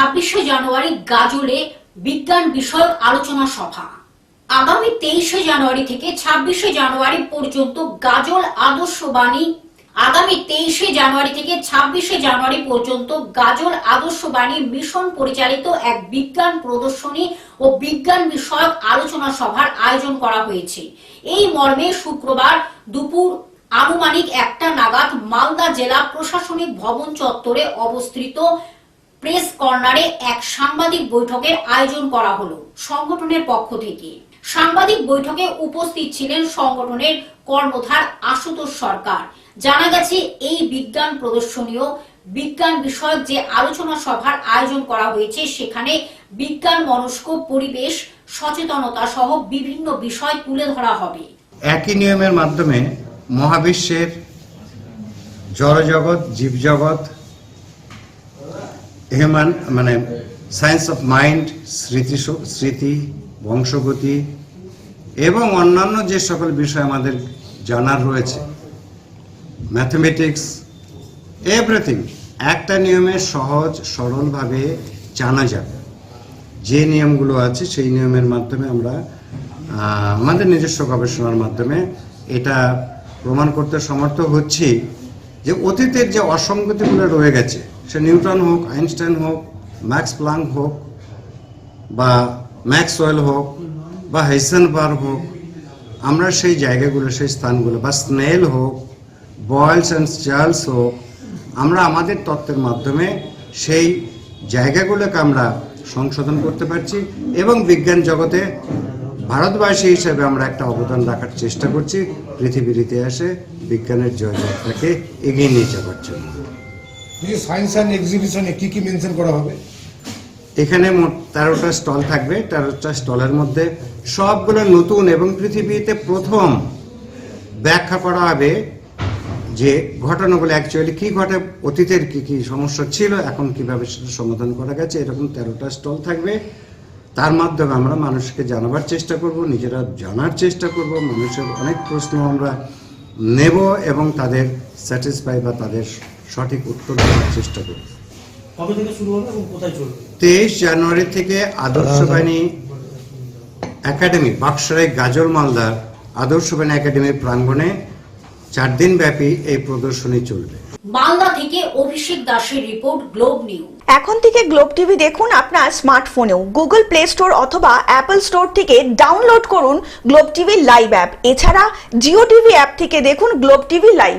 ছাব্বিশে জানুয়ারি গাজলে বিজ্ঞান বিষয়ক আলোচনা সভা। আগামী তেইশে জানুয়ারি থেকে ছাব্বিশে জানুয়ারি পর্যন্ত গাজল আদর্শবাণী, আগামী তেইশে জানুয়ারি থেকে ছাব্বিশে জানুয়ারি পর্যন্ত গাজল আদর্শবাণী মিশন পরিচালিত এক বিজ্ঞান প্রদর্শনী ও বিজ্ঞান বিষয়ক আলোচনা সভার আয়োজন করা হয়েছে। এই মর্মে শুক্রবার দুপুর আনুমানিক একটা নাগাদ মালদা জেলা প্রশাসনিক ভবন চত্বরে অবস্থিত প্রেস কর্নারে এক সাংবাদিক বৈঠকের আয়োজন করা হলো সংগঠনের পক্ষ থেকে। সাংবাদিক বৈঠকে উপস্থিত ছিলেন সংগঠনের কর্ণধার আশুতোষ সরকার। জানা গেছে, এই বিজ্ঞান প্রদর্শনীয় বিজ্ঞান বিষয়ক যে আলোচনা সভার আয়োজন করা হয়েছে, সেখানে বিজ্ঞান, মনস্ক, পরিবেশ, সচেতনতা সহ বিভিন্ন বিষয় তুলে ধরা হবে। একই নিয়মের মাধ্যমে মহাবিশ্বের জড়জগৎ, জীবজগৎ হিউম্যান মানে সায়েন্স অফ মাইন্ড স্মৃতি স্মৃতি, বংশগতি এবং অন্যান্য যে সকল বিষয় আমাদের জানার রয়েছে ম্যাথমেটিক্স এভরিথিং একটা নিয়মে সহজ, সরলভাবে জানা যাবে। যে নিয়মগুলো আছে, সেই নিয়মের মাধ্যমে আমরা আমাদের নিজস্ব গবেষণার মাধ্যমে এটা প্রমাণ করতে সমর্থ হচ্ছি যে অতীতের যে অসঙ্গতিগুলো রয়ে গেছে সে নিউটন হোক, আইনস্টাইন হোক, ম্যাক্স প্লাং হোক, বা ম্যাক্স ম্যাক্সওয়েল হোক, বা হেসেনবার্গ হোক, আমরা সেই জায়গাগুলো, সেই স্থানগুলো, বা স্নেল হোক, বয়েলস অ্যান্ড চার্লস হোক, আমরা আমাদের তত্ত্বের মাধ্যমে সেই জায়গাগুলোকে আমরা সংশোধন করতে পারছি এবং বিজ্ঞান জগতে ভারতবাসী হিসেবে আমরা একটা অবদান রাখার চেষ্টা করছি, পৃথিবীর ইতিহাসে বিজ্ঞানের জয়যাত্রাকে এগিয়ে নিয়ে যাওয়ার জন্য। সায়েন্স অ্যান্ড এক্সিবিশনে কি কি মেনশন করা হবে? এখানে মোট তেরোটা স্টল থাকবে। তেরোটা স্টলের মধ্যে সবগুলো নতুন এবং পৃথিবীতে প্রথম ব্যাখ্যা করা হবে যে ঘটনাগুলো অ্যাকচুয়ালি কি ঘটে, অতীতের কি কি সমস্যা ছিল, এখন কীভাবে সেটা সমাধান করা গেছে, এরকম তেরোটা স্টল থাকবে। তার মাধ্যমে আমরা মানুষকে জানাবার চেষ্টা করব, নিজেরা জানার চেষ্টা করব, মানুষের অনেক প্রশ্ন আমরা নেব এবং তাদের স্যাটিসফাই বা তাদের সঠিক উত্তর দেওয়ার চেষ্টা করব। কবে থেকে শুরু হবে এবং কোথায় চলবে? তেইশ জানুয়ারি থেকে আদর্শবাণী একাডেমি বাক্সরাই গাজল মালদার আদর্শবাণী একাডেমির প্রাঙ্গণে চার দিন ব্যাপী এই প্রদর্শনী চলবে। মালদা থেকে অভিষেক দাসের রিপোর্ট গ্লোব নিউজ। এখন থেকে গ্লোব টিভি দেখুন আপনার স্মার্টফোনেও। গুগল প্লে স্টোর অথবা অ্যাপল স্টোর থেকে ডাউনলোড করুন গ্লোব টিভি লাইভ অ্যাপ। এছাড়া জিও টিভি অ্যাপ থেকে দেখুন গ্লোব টিভি লাইভ।